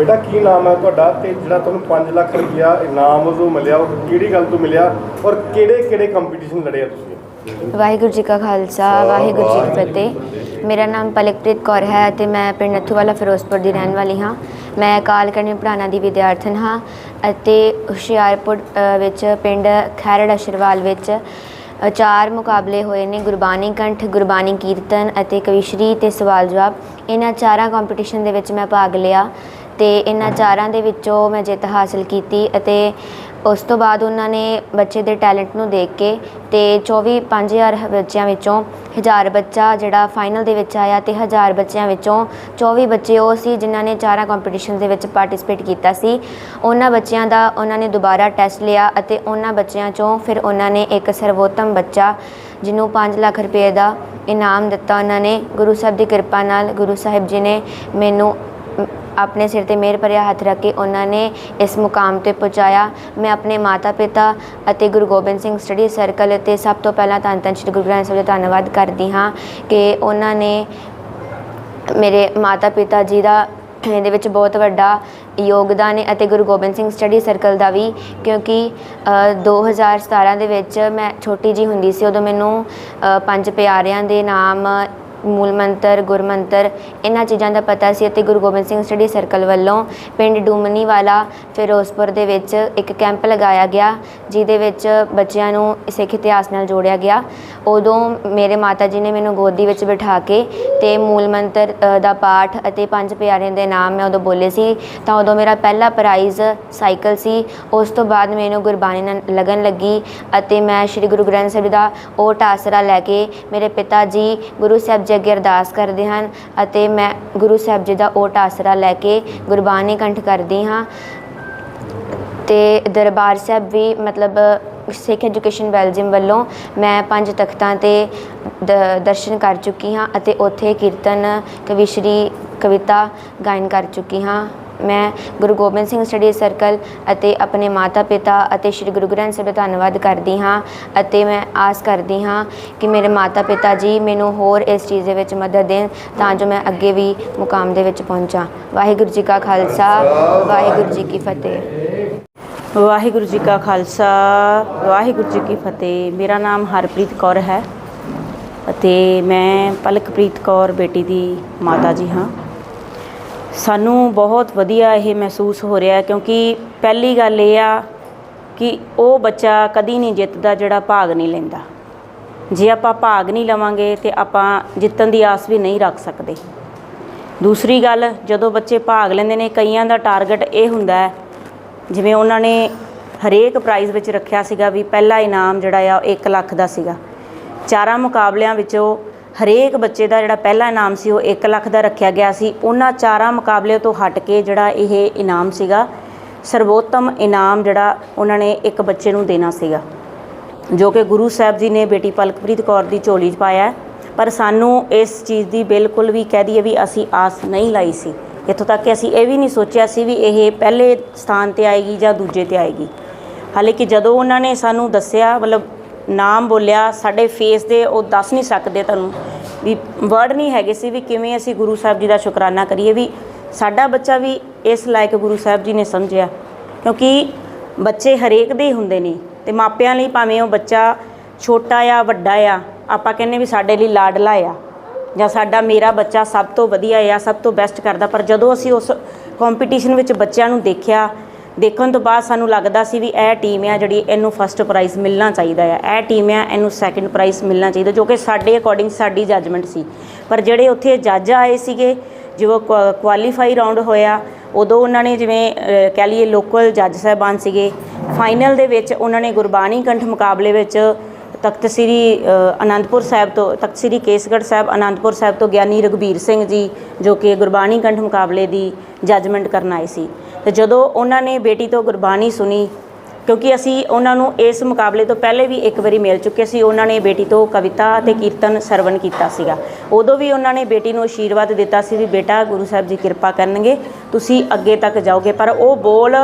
ਬੇਟਾ ਕੀ ਨਾਮ ਹੈ ਤੁਹਾਡਾ? ਤੇ ਜਿਹੜਾ ਤੁਹਾਨੂੰ 5 ਲੱਖ ਰੁਪਇਆ ਇਨਾਮ ਵਜੋਂ ਮਿਲਿਆ ਉਹ ਕਿਹੜੀ ਗੱਲ ਤੋਂ ਮਿਲਿਆ? ਔਰ ਕਿਹੜੇ ਕਿਹੜੇ ਕੰਪੀਟੀਸ਼ਨ ਲੜੇ ਆ ਤੁਸੀਂ? ਵਾਹਿਗੁਰੂ ਜੀ ਕਾ ਖਾਲਸਾ ਵਾਹਿਗੁਰੂ ਜੀ ਕੀ ਫਤਿਹ। ਮੇਰਾ ਨਾਮ ਪਲਕਪ੍ਰੀਤ ਕੌਰ ਹੈ ਤੇ ਮੈਂ ਪਿੰਡ ਨੱਥੂਵਾਲਾ ਫਿਰੋਜ਼ਪੁਰ ਦੀ ਰਹਿਣ ਵਾਲੀ ਹਾਂ। ਮੈਂ ਕਾਲ ਕਰਨੀ ਪੜਾਣਾ ਦੀ ਵਿਦਿਆਰਥਣ ਹਾਂ ਅਤੇ ਹੁਸ਼ਿਆਰਪੁਰ ਵਿੱਚ ਪਿੰਡ ਖੈਰੜ ਅਸ਼ਰਵਾਲ ਵਿੱਚ ਚਾਰ ਮੁਕਾਬਲੇ ਹੋਏ ਨੇ ਗੁਰਬਾਣੀ ਕੰਠ ਗੁਰਬਾਣੀ ਕੀਰਤਨ ਅਤੇ ਕਵਿਸ਼ਰੀ ਤੇ ਸਵਾਲ ਜਵਾਬ ਇਹਨਾਂ ਚਾਰਾਂ ਕੰਪੀਟੀਸ਼ਨ ਦੇ ਵਿੱਚ ਮੈਂ ਭਾਗ ਲਿਆ ਅਤੇ ਇਹਨਾਂ ਚਾਰਾਂ ਦੇ ਵਿੱਚੋਂ ਮੈਂ ਜਿੱਤ ਹਾਸਲ ਕੀਤੀ ਅਤੇ ਉਸ ਤੋਂ ਬਾਅਦ ਉਹਨਾਂ ਨੇ ਬੱਚੇ ਦੇ ਟੈਲੈਂਟ ਨੂੰ ਦੇਖ ਕੇ ਅਤੇ ਚੌਵੀ ਪੰਜ ਹਜ਼ਾਰ ਬੱਚਿਆਂ ਵਿੱਚੋਂ ਹਜ਼ਾਰ ਬੱਚਾ ਜਿਹੜਾ ਫਾਈਨਲ ਦੇ ਵਿੱਚ ਆਇਆ ਅਤੇ ਹਜ਼ਾਰ ਬੱਚਿਆਂ ਵਿੱਚੋਂ 24 ਬੱਚੇ ਉਹ ਸੀ ਜਿਨ੍ਹਾਂ ਨੇ ਚਾਰਾਂ ਕੰਪੀਟੀਸ਼ਨ ਦੇ ਵਿੱਚ ਪਾਰਟਿਸਿਪੇਟ ਕੀਤਾ ਸੀ। ਉਹਨਾਂ ਬੱਚਿਆਂ ਦਾ ਉਹਨਾਂ ਨੇ ਦੁਬਾਰਾ ਟੈਸਟ ਲਿਆ ਅਤੇ ਉਹਨਾਂ ਬੱਚਿਆਂ ਚੋਂ ਫਿਰ ਉਹਨਾਂ ਨੇ ਇੱਕ ਸਰਵੋਤਮ ਬੱਚਾ ਜਿਹਨੂੰ 5 ਲੱਖ ਰੁਪਏ ਦਾ ਇਨਾਮ ਦਿੱਤਾ ਉਹਨਾਂ ਨੇ। ਗੁਰੂ ਸਾਹਿਬ ਦੀ ਕਿਰਪਾ ਨਾਲ ਗੁਰੂ ਸਾਹਿਬ ਜੀ ਨੇ ਮੈਨੂੰ ਆਪਣੇ ਸਿਰ ਤੇ ਮਿਹਰ ਭਰਿਆ ਹੱਥ ਰੱਖ ਕੇ ਉਹਨਾਂ ਨੇ ਇਸ ਮੁਕਾਮ ਤੇ ਪਹੁੰਚਾਇਆ ਮੈਂ ਆਪਣੇ ਮਾਤਾ ਪਿਤਾ ਅਤੇ ਗੁਰੂ ਗੋਬਿੰਦ ਸਿੰਘ ਸਟੱਡੀ ਸਰਕਲ ਤੇ ਸਭ ਤੋਂ ਪਹਿਲਾਂ ਧੰਨ ਧੰਨ ਸ਼੍ਰੀ ਗੁਰੂ ਗ੍ਰੰਥ ਸਾਹਿਬ ਦਾ ਧੰਨਵਾਦ ਕਰਦੀ ਹਾਂ ਕਿ ਉਹਨਾਂ ਨੇ ਮੇਰੇ ਮਾਤਾ ਪਿਤਾ ਜੀ ਦਾ ਇਹਦੇ ਵਿੱਚ ਬਹੁਤ ਵੱਡਾ ਯੋਗਦਾਨ ਹੈ ਅਤੇ ਗੁਰੂ ਗੋਬਿੰਦ ਸਿੰਘ ਸਟੱਡੀ ਸਰਕਲ ਦਾ ਵੀ ਕਿਉਂਕਿ ਅ, 2017 ਦੇ ਵਿੱਚ ਮੈਂ ਛੋਟੀ ਜੀ ਹੁੰਦੀ ਸੀ ਉਦੋਂ ਮੈਨੂੰ ਪੰਜ ਪਿਆਰਿਆਂ ਦੇ ਨਾਮ ਮੂਲ ਮੰਤਰ ਗੁਰਮੰਤਰ, ਇਹਨਾਂ ਚੀਜ਼ਾਂ ਦਾ ਪਤਾ ਸੀ ਅਤੇ ਗੁਰੂ ਗੋਬਿੰਦ ਸਿੰਘ ਸਟੱਡੀ ਸਰਕਲ ਵੱਲੋਂ ਪਿੰਡ ਡੂਮਨੀ ਵਾਲਾ ਫਿਰੋਜ਼ਪੁਰ ਦੇ ਵਿੱਚ ਇੱਕ ਕੈਂਪ ਲਗਾਇਆ ਗਿਆ, ਜਿਹਦੇ ਵਿੱਚ ਬੱਚਿਆਂ ਨੂੰ ਸਿੱਖ ਇਤਿਹਾਸ ਨਾਲ ਜੋੜਿਆ ਗਿਆ। ਉਦੋਂ ਮੇਰੇ ਮਾਤਾ ਜੀ ਨੇ ਮੈਨੂੰ ਗੋਦੀ ਵਿੱਚ ਬਿਠਾ ਕੇ ਤੇ ਮੂਲ ਮੰਤਰ ਦਾ ਪਾਠ ਅਤੇ ਪੰਜ ਪਿਆਰਿਆਂ ਦੇ ਨਾਮ ਮੈਂ ਉਦੋਂ ਬੋਲੇ ਸੀ। ਤਾਂ ਉਦੋਂ ਮੇਰਾ ਪਹਿਲਾ ਪ੍ਰਾਈਜ਼ ਸਾਈਕਲ ਸੀ। ਉਸ ਤੋਂ ਬਾਅਦ ਮੈਨੂੰ ਗੁਰਬਾਣੀ ਨਾਲ ਲਗਨ ਲੱਗੀ ਅਤੇ ਮੈਂ ਸ੍ਰੀ ਗੁਰੂ ਗ੍ਰੰਥ ਸਾਹਿਬ ਦਾ ਉਹ ਆਸਰਾ ਲੈ ਕੇ ਮੇਰੇ ਪਿਤਾ ਜੀ, ਗੁਰੂ ਸਾਹਿਬ ਜੀ ਅੱਗੇ ਅਰਦਾਸ ਕਰਦੇ ਹਨ ਅਤੇ ਮੈਂ ਗੁਰੂ ਸਾਹਿਬ ਜੀ ਦਾ ਓਟ ਆਸਰਾ ਲੈ ਕੇ ਗੁਰਬਾਣੀ ਕੰਠ ਕਰਦੀ ਹਾਂ। ਤੇ ਦਰਬਾਰ ਸਾਹਿਬ ਵੀ ਮਤਲਬ ਸਿੱਖ ਐਜੂਕੇਸ਼ਨ ਬੈਲਜੀਅਮ ਵੱਲੋਂ ਮੈਂ ਪੰਜ ਤਖਤਾਂ ਤੇ ਦ- ਦਰਸ਼ਨ ਕਰ ਚੁੱਕੀ ਹਾਂ ਅਤੇ ਉੱਥੇ ਕੀਰਤਨ ਕਵਿਸ਼ਰੀ ਕਵਿਤਾ ਗਾਇਨ ਕਰ ਚੁੱਕੀ ਹਾਂ। ਮੈਂ ਗੁਰੂ ਗੋਬਿੰਦ ਸਿੰਘ ਸਟੱਡੀ ਸਰਕਲ ਅਤੇ ਆਪਣੇ ਮਾਤਾ ਪਿਤਾ ਅਤੇ ਸ੍ਰੀ ਗੁਰੂ ਗ੍ਰੰਥ ਸਾਹਿਬ ਦਾ ਧੰਨਵਾਦ ਕਰਦੀ ਹਾਂ ਅਤੇ ਮੈਂ ਆਸ ਕਰਦੀ ਹਾਂ ਕਿ ਮੇਰੇ ਮਾਤਾ ਪਿਤਾ ਜੀ ਮੈਨੂੰ ਹੋਰ ਇਸ ਚੀਜ਼ ਦੇ ਵਿੱਚ ਮਦਦ ਦੇਣ ਤਾਂ ਜੋ ਮੈਂ ਅੱਗੇ ਵੀ ਮੁਕਾਮ ਦੇ ਵਿੱਚ ਪਹੁੰਚਾਂ। ਵਾਹਿਗੁਰੂ ਜੀ ਕਾ ਖਾਲਸਾ, ਵਾਹਿਗੁਰੂ ਜੀ ਕੀ ਫਤਿਹ। ਵਾਹਿਗੁਰੂ ਜੀ ਕਾ ਖਾਲਸਾ, ਵਾਹਿਗੁਰੂ ਜੀ ਕੀ ਫਤਿਹ। ਮੇਰਾ ਨਾਮ ਹਰਪ੍ਰੀਤ ਕੌਰ ਹੈ ਅਤੇ ਮੈਂ ਪਲਕਪ੍ਰੀਤ ਕੌਰ ਬੇਟੀ ਦੀ ਮਾਤਾ ਜੀ ਹਾਂ। ਸਾਨੂੰ ਬਹੁਤ ਵਧੀਆ ਇਹ ਮਹਿਸੂਸ ਹੋ ਰਿਹਾ ਕਿਉਂਕਿ ਪਹਿਲੀ ਗੱਲ ਇਹ ਆ ਕਿ ਉਹ ਬੱਚਾ ਕਦੀ ਨਹੀਂ ਜਿੱਤਦਾ ਜਿਹੜਾ ਭਾਗ ਨਹੀਂ ਲੈਂਦਾ। ਜੇ ਆਪਾਂ ਭਾਗ ਨਹੀਂ ਲਵਾਂਗੇ ਤੇ ਆਪਾਂ ਜਿੱਤਣ ਦੀ ਆਸ ਵੀ ਨਹੀਂ ਰੱਖ ਸਕਦੇ। ਦੂਸਰੀ ਗੱਲ, ਜਦੋਂ ਬੱਚੇ ਭਾਗ ਲੈਂਦੇ ਨੇ, ਕਈਆਂ ਦਾ ਟਾਰਗੇਟ ਇਹ ਹੁੰਦਾ ਹੈ, ਜਿਵੇਂ ਉਹਨਾਂ ਨੇ ਹਰੇਕ ਪ੍ਰਾਈਜ਼ ਵਿੱਚ ਰੱਖਿਆ ਸੀਗਾ ਵੀ ਪਹਿਲਾ ਇਨਾਮ ਜਿਹੜਾ ਆ ਉਹ 1 ਲੱਖ ਦਾ ਸੀਗਾ। ਚਾਰਾਂ ਮੁਕਾਬਲਿਆਂ ਵਿੱਚੋਂ ਹਰੇਕ ਬੱਚੇ ਦਾ ਜਿਹੜਾ ਪਹਿਲਾ ਇਨਾਮ ਸੀ, ਉਹ 1 ਲੱਖ ਦਾ ਰੱਖਿਆ ਗਿਆ ਸੀ। ਉਹਨਾਂ ਚਾਰਾਂ ਮੁਕਾਬਲੇ ਤੋਂ ਹਟ ਕੇ ਜਿਹੜਾ ਇਹ ਇਨਾਮ ਸੀਗਾ, ਸਰਵੋਤਮ ਇਨਾਮ ਜਿਹੜਾ ਉਹਨਾਂ ਨੇ ਇੱਕ ਬੱਚੇ ਨੂੰ ਦੇਣਾ ਸੀਗਾ। ਜੋ ਕਿ ਗੁਰੂ ਸਾਹਿਬ ਜੀ ਨੇ ਬੇਟੀ ਪਲਕਪ੍ਰੀਤ ਕੌਰ ਦੀ ਝੋਲੀ 'ਚ ਪਾਇਆ ਪਰ ਸਾਨੂੰ ਇਸ ਚੀਜ਼ ਦੀ ਬਿਲਕੁਲ ਵੀ ਕਹਿ ਦਈਏ ਵੀ ਅਸੀਂ ਆਸ ਨਹੀਂ ਲਾਈ ਸੀ। ਇੱਥੋਂ ਤੱਕ ਕਿ ਅਸੀਂ ਇਹ ਵੀ ਨਹੀਂ ਸੋਚਿਆ ਸੀ ਵੀ ਇਹ ਪਹਿਲੇ ਸਥਾਨ ਤੇ ਆਏਗੀ ਜਾਂ ਦੂਜੇ ਤੇ ਆਏਗੀ। ਹਾਲਾਂਕਿ ਜਦੋਂ ਉਹਨਾਂ ਨੇ ਸਾਨੂੰ ਦੱਸਿਆ, ਮਤਲਬ ਨਾਮ ਬੋਲਿਆ, ਸਾਡੇ ਫੇਸ ਦੇ, ਉਹ ਦੱਸ ਨਹੀਂ ਸਕਦੇ ਤੁਹਾਨੂੰ। ਵੀ ਵਰਡ ਨਹੀਂ ਹੈਗੇ ਸੀ ਵੀ ਕਿਵੇਂ ਅਸੀਂ ਗੁਰੂ ਸਾਹਿਬ ਜੀ ਦਾ ਸ਼ੁਕਰਾਨਾ ਕਰੀਏ ਵੀ ਸਾਡਾ ਬੱਚਾ ਵੀ ਇਸ ਲਾਇਕ ਗੁਰੂ ਸਾਹਿਬ ਜੀ ਨੇ ਸਮਝਿਆ। ਕਿਉਂਕਿ ਬੱਚੇ ਹਰੇਕ ਦੇ ਹੀ ਹੁੰਦੇ ਨੇ ਤੇ ਮਾਪਿਆਂ ਲਈ ਭਾਵੇਂ ਉਹ ਬੱਚਾ ਛੋਟਾ ਆ, ਵੱਡਾ ਆ, ਆਪਾਂ ਕਹਿੰਨੇ ਵੀ ਸਾਡੇ ਲਈ ਲਾਡਲਾ ਆ ਜਾਂ ਸਾਡਾ ਮੇਰਾ ਬੱਚਾ ਸਭ ਤੋਂ ਵਧੀਆ ਆ, ਸਭ ਤੋਂ ਬੈਸਟ ਕਰਦਾ, ਪਰ ਜਦੋਂ ਅਸੀਂ ਉਸ ਕੰਪੀਟੀਸ਼ਨ ਵਿੱਚ ਬੱਚਿਆਂ ਨੂੰ ਦੇਖਿਆ ਦੇਖਣ ਤੋਂ ਬਾਅਦ ਸਾਨੂੰ ਲੱਗਦਾ ਸੀ ਵੀ ਇਹ ਟੀਮ ਆ ਜਿਹੜੀ ਇਹਨੂੰ ਫਸਟ ਪ੍ਰਾਈਜ਼ ਮਿਲਣਾ ਚਾਹੀਦਾ ਆ। ਇਹ ਟੀਮ ਆ ਇਹਨੂੰ ਸੈਕੰਡ ਪ੍ਰਾਈਜ਼ ਮਿਲਣਾ ਚਾਹੀਦਾ ਜੋ ਕਿ ਸਾਡੇ ਅਕੋਰਡਿੰਗ ਸਾਡੀ ਜੱਜਮੈਂਟ ਸੀ। ਪਰ ਜਿਹੜੇ ਉੱਥੇ ਜੱਜ ਆਏ ਸੀਗੇ ਜਦੋਂ ਕੁਆਲੀਫਾਈ ਰਾਉਂਡ ਹੋਇਆ ਉਦੋਂ ਉਹਨਾਂ ਨੇ ਜਿਵੇਂ ਅ, ਕਹਿ ਲਈਏ ਲੋਕਲ ਜੱਜ ਸਾਹਿਬਾਨ ਸੀਗੇ। ਫਾਈਨਲ ਦੇ ਵਿੱਚ ਉਹਨਾਂ ਨੇ ਗੁਰਬਾਣੀ ਕੰਠ ਮੁਕਾਬਲੇ ਵਿੱਚ ਤਖਤ ਸ੍ਰੀ ਅਨੰਦਪੁਰ ਸਾਹਿਬ ਤੋਂ ਤਖਤ ਸ੍ਰੀ ਕੇਸਗੜ੍ਹ ਸਾਹਿਬ ਅਨੰਦਪੁਰ ਸਾਹਿਬ ਤੋਂ ਗਿਆਨੀ ਰਘਬੀਰ ਸਿੰਘ ਜੀ ਜੋ ਕਿ ਗੁਰਬਾਣੀ ਕੰਠ ਮੁਕਾਬਲੇ ਦੀ ਜੱਜਮੈਂਟ ਕਰਨ ਆਏ ਸੀ। ਤੇ ਜਦੋਂ ਉਹਨਾਂ ਨੇ ਬੇਟੀ ਤੋਂ ਗੁਰਬਾਣੀ ਸੁਣੀ, ਕਿਉਂਕਿ ਅਸੀਂ ਉਹਨਾਂ ਨੂੰ ਇਸ ਮੁਕਾਬਲੇ ਤੋਂ ਪਹਿਲੇ ਵੀ ਇੱਕ ਵਾਰੀ ਮਿਲ ਚੁੱਕੇ ਸੀ, ਉਹਨਾਂ ਨੇ ਬੇਟੀ ਤੋਂ ਕਵਿਤਾ ਅਤੇ ਕੀਰਤਨ ਸਰਵਣ ਕੀਤਾ ਸੀਗਾ। ਉਦੋਂ ਵੀ ਉਹਨਾਂ ਨੇ ਬੇਟੀ ਨੂੰ ਆਸ਼ੀਰਵਾਦ ਦਿੱਤਾ ਸੀ ਵੀ ਬੇਟਾ, ਗੁਰੂ ਸਾਹਿਬ ਜੀ ਕਿਰਪਾ ਕਰਨਗੇ, ਤੁਸੀਂ ਅੱਗੇ ਤੱਕ ਜਾਓਗੇ। ਪਰ ਉਹ ਬੋਲ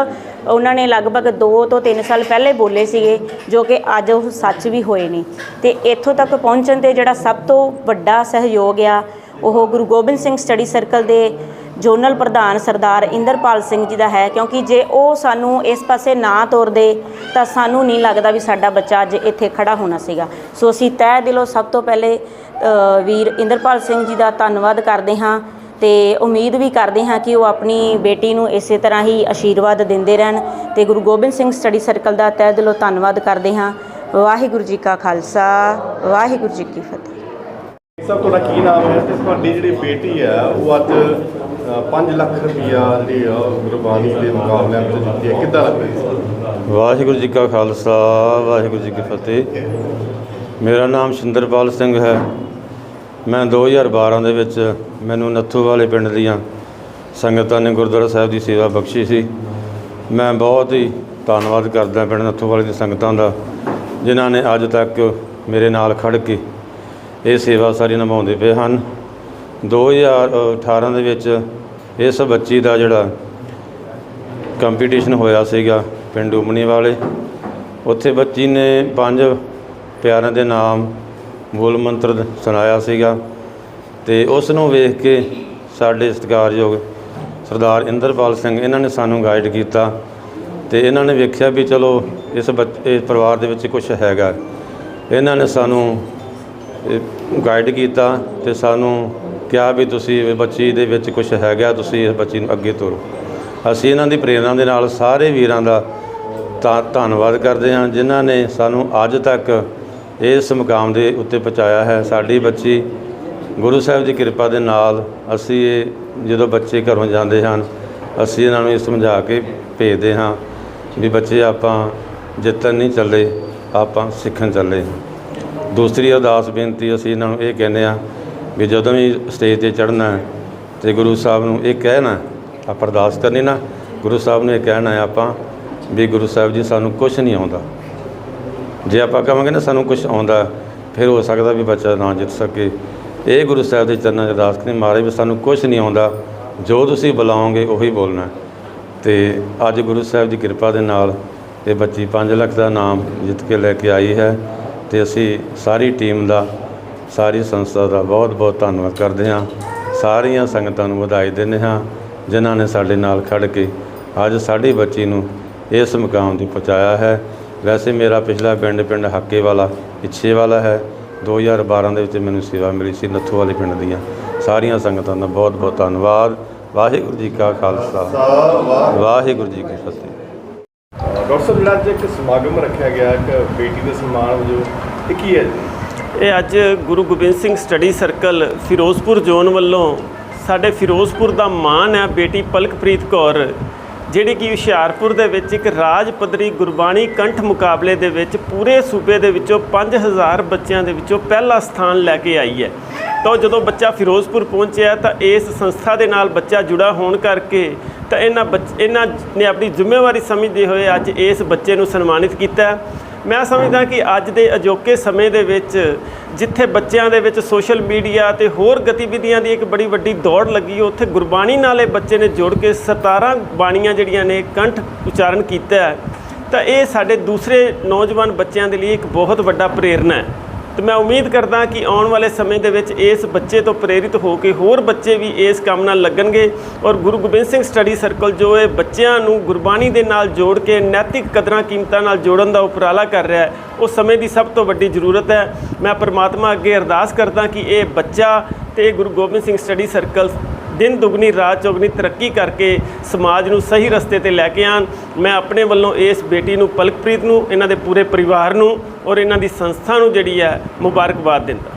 ਉਹਨਾਂ ਨੇ ਲਗਭਗ 2 ਤੋਂ 3 ਸਾਲ ਪਹਿਲੇ ਬੋਲੇ ਸੀਗੇ, ਜੋ ਕਿ ਅੱਜ ਉਹ ਸੱਚ ਵੀ ਹੋਏ ਨੇ। ਤੇ ਇੱਥੋਂ ਤੱਕ ਪਹੁੰਚਣ ਤੇ ਜਿਹੜਾ ਸਭ ਤੋਂ ਵੱਡਾ ਸਹਿਯੋਗ ਆ, ਉਹ ਗੁਰੂ ਗੋਬਿੰਦ ਸਿੰਘ ਸਟੱਡੀ ਸਰਕਲ ਦੇ ਜੋਨਲ ਪ੍ਰਧਾਨ ਸਰਦਾਰ ਇੰਦਰਪਾਲ ਸਿੰਘ ਜੀ ਦਾ ਹੈ, ਕਿਉਂਕਿ ਜੇ ਉਹ ਸਾਨੂੰ ਇਸ ਪਾਸੇ ਨਾ ਤੋਰਦੇ, ਤਾਂ ਸਾਨੂੰ ਨਹੀਂ ਲੱਗਦਾ ਵੀ ਸਾਡਾ ਬੱਚਾ ਅੱਜ ਇੱਥੇ ਖੜਾ ਹੋਣਾ ਸੀਗਾ। ਸੋ ਅਸੀਂ ਤਹਿ ਦਿਲੋਂ ਸਭ ਤੋਂ ਪਹਿਲੇ ਵੀਰ ਇੰਦਰਪਾਲ ਸਿੰਘ ਜੀ ਦਾ ਧੰਨਵਾਦ ਕਰਦੇ ਹਾਂ ਤੇ ਉਮੀਦ ਵੀ ਕਰਦੇ ਹਾਂ ਕਿ ਉਹ ਆਪਣੀ ਬੇਟੀ ਨੂੰ ਇਸੇ ਤਰ੍ਹਾਂ ਹੀ ਆਸ਼ੀਰਵਾਦ ਦਿੰਦੇ ਰਹਿਣ ਤੇ ਗੁਰੂ ਗੋਬਿੰਦ ਸਿੰਘ ਸਟੱਡੀ ਸਰਕਲ ਦਾ ਤਹਿ ਦਿਲੋਂ ਧੰਨਵਾਦ ਕਰਦੇ ਹਾਂ। ਵਾਹਿਗੁਰੂ ਜੀ ਕਾ ਖਾਲਸਾ, ਵਾਹਿਗੁਰੂ ਜੀ ਕੀ ਫਤਿਹ। ਸਭ ਤੁਹਾਡਾ ਕੀ ਨਾਮ ਹੈ? ਤੇ ਤੁਹਾਡੀ ਜਿਹੜੀ ਬੇਟੀ ਹੈ, ਉਹ ਅੱਜ 5 ਲੱਖ ਰੁਪਈਆ ਜਿਹੜੀ ਆ ਉਹ ਗੁਰਬਾਣੀ ਦੇ ਮੁਕਾਬਲਿਆਂ ਵਿੱਚ ਜਿੱਤੀ ਹੈ। ਕਿੱਦਾਂ ਲੱਗ ਵਾਹਿਗੁਰੂ ਜੀ ਕਾ ਖਾਲਸਾ, ਵਾਹਿਗੁਰੂ ਜੀ ਕੀ ਫਤਿਹ। ਮੇਰਾ ਨਾਮ ਸ਼ਿੰਦਰਪਾਲ ਸਿੰਘ ਹੈ। ਮੈਂ 2012 ਦੇ ਵਿੱਚ ਮੈਨੂੰ ਨੱਥੂ ਵਾਲੇ ਪਿੰਡ ਦੀਆਂ ਸੰਗਤਾਂ ਨੇ ਗੁਰਦੁਆਰਾ ਸਾਹਿਬ ਦੀ ਸੇਵਾ ਬਖਸ਼ੀ ਸੀ। ਮੈਂ ਬਹੁਤ ਹੀ ਧੰਨਵਾਦ ਕਰਦਾ ਪਿੰਡ ਨੱਥੂ ਵਾਲੇ ਦੀਆਂ ਸੰਗਤਾਂ ਦਾ, ਜਿਨ੍ਹਾਂ ਨੇ ਅੱਜ ਤੱਕ ਮੇਰੇ ਨਾਲ ਖੜ ਕੇ ਇਹ ਸੇਵਾ ਸਾਰੀ ਨਿਭਾਉਂਦੇ ਪਏ ਹਨ। 2018 ਦੇ ਵਿੱਚ ਇਸ ਬੱਚੀ ਦਾ ਜਿਹੜਾ ਕੰਪੀਟੀਸ਼ਨ ਹੋਇਆ ਸੀਗਾ ਪਿੰਡ ਉਮਣੀ ਵਾਲੇ। ਉੱਥੇ ਬੱਚੀ ਨੇ ਪੰਜ ਪਿਆਰਿਆਂ ਦੇ ਨਾਮ ਮੂਲ ਮੰਤਰ ਸੁਣਾਇਆ ਸੀਗਾ ਤੇ ਉਸ ਨੂੰ ਵੇਖ ਕੇ ਸਾਡੇ ਸਤਿਕਾਰਯੋਗ ਸਰਦਾਰ ਇੰਦਰਪਾਲ ਸਿੰਘ ਇਹਨਾਂ ਨੇ ਸਾਨੂੰ ਗਾਈਡ ਕੀਤਾ ਤੇ ਇਹਨਾਂ ਨੇ ਵੇਖਿਆ ਵੀ ਚਲੋ ਇਸ ਬੱਚ- ਇਸ ਪਰਿਵਾਰ ਦੇ ਵਿੱਚ ਕੁਝ ਹੈਗਾ। ਇਹਨਾਂ ਨੇ ਸਾਨੂੰ ਗਾਈਡ ਕੀਤਾ ਤੇ ਸਾਨੂੰ ਕਿਹਾ ਵੀ ਤੁਸੀਂ ਬੱਚੀ ਦੇ ਵਿੱਚ ਕੁਝ ਹੈਗਾ, ਤੁਸੀਂ ਇਸ ਬੱਚੀ ਨੂੰ ਅੱਗੇ ਤੋਰੋ। ਅਸੀਂ ਇਹਨਾਂ ਦੀ ਪ੍ਰੇਰਣਾ ਦੇ ਨਾਲ ਸਾਰੇ ਵੀਰਾਂ ਦਾ ਧੰ- ਧੰਨਵਾਦ ਕਰਦੇ ਹਾਂ, ਜਿਨ੍ਹਾਂ ਨੇ ਸਾਨੂੰ ਅੱਜ ਤੱਕ ਇਸ ਮੁਕਾਮ ਦੇ ਉੱਤੇ ਪਹੁੰਚਾਇਆ ਹੈ। ਸਾਡੀ ਬੱਚੀ ਗੁਰੂ ਸਾਹਿਬ ਦੀ ਕਿਰਪਾ ਦੇ ਨਾਲ ਅਸੀਂ ਇਹ ਜਦੋਂ ਬੱਚੇ ਘਰੋਂ ਜਾਂਦੇ ਹਨ, ਅਸੀਂ ਇਹਨਾਂ ਨੂੰ ਇਹ ਸਮਝਾ ਕੇ ਭੇਜਦੇ ਹਾਂ ਵੀ ਬੱਚੇ ਆਪਾਂ ਜਿੱਤਣ ਨਹੀਂ ਚੱਲੇ, ਆਪਾਂ ਸਿੱਖਣ ਚੱਲੇ। ਹਾਂ ਦੂਸਰੀ ਅਰਦਾਸ ਬੇਨਤੀ ਅਸੀਂ ਇਹਨਾਂ ਨੂੰ ਇਹ ਕਹਿੰਦੇ ਆ ਵੀ ਜਦੋਂ ਵੀ ਸਟੇਜ ਤੇ ਚੜ੍ਹਨਾ ਹੈ ਤੇ ਗੁਰੂ ਸਾਹਿਬ ਨੂੰ ਇਹ ਕਹਿਣਾ ਆਪਾਂ ਅਰਦਾਸ ਕਰਨੀ ਨਾ, ਗੁਰੂ ਸਾਹਿਬ ਨੂੰ ਇਹ ਕਹਿਣਾ ਹੈ ਆਪਾਂ ਵੀ ਗੁਰੂ ਸਾਹਿਬ ਜੀ ਸਾਨੂੰ ਕੁਝ ਨਹੀਂ ਆਉਂਦਾ ਜੇ ਆਪਾਂ ਕਹਾਂਗੇ ਨਾ ਸਾਨੂੰ ਕੁਝ ਆਉਂਦਾ, ਫਿਰ ਹੋ ਸਕਦਾ ਵੀ ਬੱਚਾ ਨਾ ਜਿੱਤ ਸਕੇ ਇਹ ਗੁਰੂ ਸਾਹਿਬ ਦੇ ਚਰਨਾਂ 'ਚ ਅਰਦਾਸ ਕਰਨੀ ਮਾਰੇ ਵੀ ਸਾਨੂੰ ਕੁਝ ਨਹੀਂ ਆਉਂਦਾ, ਜੋ ਤੁਸੀਂ ਬੁਲਾਓਗੇ ਉਹੀ ਬੋਲਣਾ ਹੈ। ਤੇ ਅੱਜ ਗੁਰੂ ਸਾਹਿਬ ਦੀ ਕਿਰਪਾ ਦੇ ਨਾਲ ਇਹ ਬੱਚੀ 5 ਲੱਖ ਦਾ ਨਾਮ ਜਿੱਤ ਕੇ ਲੈ ਕੇ ਆਈ ਹੈ ਤੇ ਅਸੀਂ ਸਾਰੀ ਟੀਮ ਦਾ ਸਾਰੀ ਸੰਸਥਾ ਦਾ ਬਹੁਤ ਬਹੁਤ ਧੰਨਵਾਦ ਕਰਦੇ ਹਾਂ। ਸਾਰੀਆਂ ਸੰਗਤਾਂ ਨੂੰ ਵਧਾਈ ਦਿੰਦੇ ਹਾਂ, ਜਿਨ੍ਹਾਂ ਨੇ ਸਾਡੇ ਨਾਲ ਖੜ ਕੇ ਅੱਜ ਸਾਡੀ ਬੱਚੀ ਨੂੰ ਇਸ ਮੁਕਾਮ ਤੇ ਪਹੁੰਚਾਇਆ ਹੈ। ਵੈਸੇ ਮੇਰਾ ਪਿਛਲਾ ਪਿੰਡ ਪਿੰਡ ਹਾਕੇ ਵਾਲਾ, ਪਿੱਛੇ ਵਾਲਾ ਹੈ। 2012 ਦੇ ਵਿੱਚ ਮੈਨੂੰ ਸੇਵਾ ਮਿਲੀ ਸੀ ਨੱਥੂ ਵਾਲੇ ਪਿੰਡ ਦੀਆਂ। ਸਾਰੀਆਂ ਸੰਗਤਾਂ ਦਾ ਬਹੁਤ ਬਹੁਤ ਧੰਨਵਾਦ। ਵਾਹਿਗੁਰੂ ਜੀ ਕਾ ਖਾਲਸਾ। ਵਾਹਿਗੁਰੂ ਜੀ ਕੀ ਫਤਿਹ। ਡਾਕਟਰ ਸਾਹਿਬ, ਜਿਹੜਾ ਅੱਜ ਇੱਕ ਸਮਾਗਮ ਰੱਖਿਆ ਗਿਆ, ਇੱਕ ਬੇਟੀ ਦੇ ਸਨਮਾਨ ਵਜੋਂ, ਇਹ ਕੀ ਹੈ ਜੀ? ਇਹ ਅੱਜ Guru Gobind Singh study circle Firozpur zone ਵੱਲੋਂ ਸਾਡੇ ਫਿਰੋਜ਼ਪੁਰ ਦਾ ਮਾਣ ਹੈ ਬੇਟੀ ਪਲਕਪ੍ਰੀਤ ਕੌਰ, ਜਿਹੜੀ ਕਿ ਹੁਸ਼ਿਆਰਪੁਰ ਦੇ ਵਿੱਚ ਇੱਕ ਰਾਜ ਪੱਧਰੀ ਗੁਰਬਾਣੀ ਕੰਠ ਮੁਕਾਬਲੇ ਦੇ ਵਿੱਚ ਪੂਰੇ ਸੂਬੇ ਦੇ ਵਿੱਚੋਂ 5000 ਬੱਚਿਆਂ ਦੇ ਵਿੱਚੋਂ ਪਹਿਲਾ ਸਥਾਨ ਲੈ ਕੇ ਆਈ ਹੈ। ਤਾਂ ਜਦੋਂ ਬੱਚਾ ਫਿਰੋਜ਼ਪੁਰ ਪਹੁੰਚਿਆ ਤਾਂ ਇਸ ਸੰਸਥਾ ਦੇ ਨਾਲ ਬੱਚਾ ਜੁੜਾ ਹੋਣ ਕਰਕੇ ਤਾਂ ਇਹਨਾਂ ਬੱਚ, ਇਹਨਾਂ ਨੇ ਆਪਣੀ ਜ਼ਿੰਮੇਵਾਰੀ ਸਮਝਦੇ ਹੋਏ ਅੱਜ ਇਸ ਬੱਚੇ ਨੂੰ ਸਨਮਾਨਿਤ ਕੀਤਾ। ਮੈਂ ਸਮਝਦਾ ਕਿ ਅੱਜ ਦੇ ਅਜੋਕੇ ਸਮੇਂ ਦੇ ਵਿੱਚ ਜਿੱਥੇ ਬੱਚਿਆਂ ਦੇ ਵਿੱਚ ਸੋਸ਼ਲ ਮੀਡੀਆ ਤੇ ਹੋਰ ਗਤੀਵਿਧੀਆਂ ਦੀ ਇੱਕ ਬੜੀ ਵੱਡੀ ਦੌੜ ਲੱਗੀ, ਉੱਥੇ ਗੁਰਬਾਣੀ ਨਾਲ ਇਹ ਬੱਚੇ ਨੇ ਜੁੜ ਕੇ 17 ਬਾਣੀਆਂ ਜਿਹੜੀਆਂ ਨੇ ਕੰਠ ਉਚਾਰਨ ਕੀਤਾ ਹੈ। ਤਾਂ ਇਹ ਸਾਡੇ ਦੂਸਰੇ ਨੌਜਵਾਨ ਬੱਚਿਆਂ ਦੇ ਲਈ ਇੱਕ ਬਹੁਤ ਵੱਡਾ ਪ੍ਰੇਰਨਾ ਹੈ। ਤੇ ਮੈਂ ਉਮੀਦ ਕਰਦਾ ਕਿ ਆਉਣ ਵਾਲੇ ਸਮੇਂ ਦੇ ਵਿੱਚ ਇਸ ਬੱਚੇ ਤੋਂ ਪ੍ਰੇਰਿਤ ਹੋ ਕੇ ਹੋਰ ਬੱਚੇ ਵੀ ਇਸ ਕੰਮ ਨਾਲ ਲੱਗਣਗੇ ਔਰ ਗੁਰੂ ਗੋਬਿੰਦ ਸਿੰਘ ਸਟੱਡੀ ਸਰਕਲ ਜੋ ਇਹ ਬੱਚਿਆਂ ਨੂੰ ਗੁਰਬਾਣੀ ਦੇ ਨਾਲ ਜੋੜ ਕੇ ਨੈਤਿਕ ਕਦਰਾਂ ਕੀਮਤਾਂ ਨਾਲ ਜੋੜਨ ਦਾ ਉਪਰਾਲਾ ਕਰ ਰਿਹਾ ਹੈ ਉਹ ਸਮੇਂ ਦੀ ਸਭ ਤੋਂ ਵੱਡੀ ਜ਼ਰੂਰਤ ਹੈ। ਮੈਂ ਪਰਮਾਤਮਾ ਅੱਗੇ ਅਰਦਾਸ ਕਰਦਾ ਕਿ ਇਹ ਬੱਚਾ ਤੇ ਗੁਰੂ ਗੋਬਿੰਦ ਸਿੰਘ ਸਟੱਡੀ ਸਰਕਲ ਦਿਨ ਦੁਗਣੀ, ਰਾਤ ਚੌਗਣੀ ਤਰੱਕੀ ਕਰਕੇ ਸਮਾਜ ਨੂੰ ਸਹੀ ਰਸਤੇ ਤੇ ਲੈ ਕੇ ਆਣ। ਮੈਂ ਆਪਣੇ ਵੱਲੋਂ ਇਸ ਬੇਟੀ ਨੂੰ, ਪਲਕਪ੍ਰੀਤ ਨੂੰ, ਇਹਨਾਂ ਦੇ ਪੂਰੇ ਪਰਿਵਾਰ ਨੂੰ ਔਰ ਇਹਨਾਂ ਦੀ ਸੰਸਥਾ ਨੂੰ ਜਿਹੜੀ ਹੈ ਮੁਬਾਰਕਬਾਦ ਦਿੰਦਾ।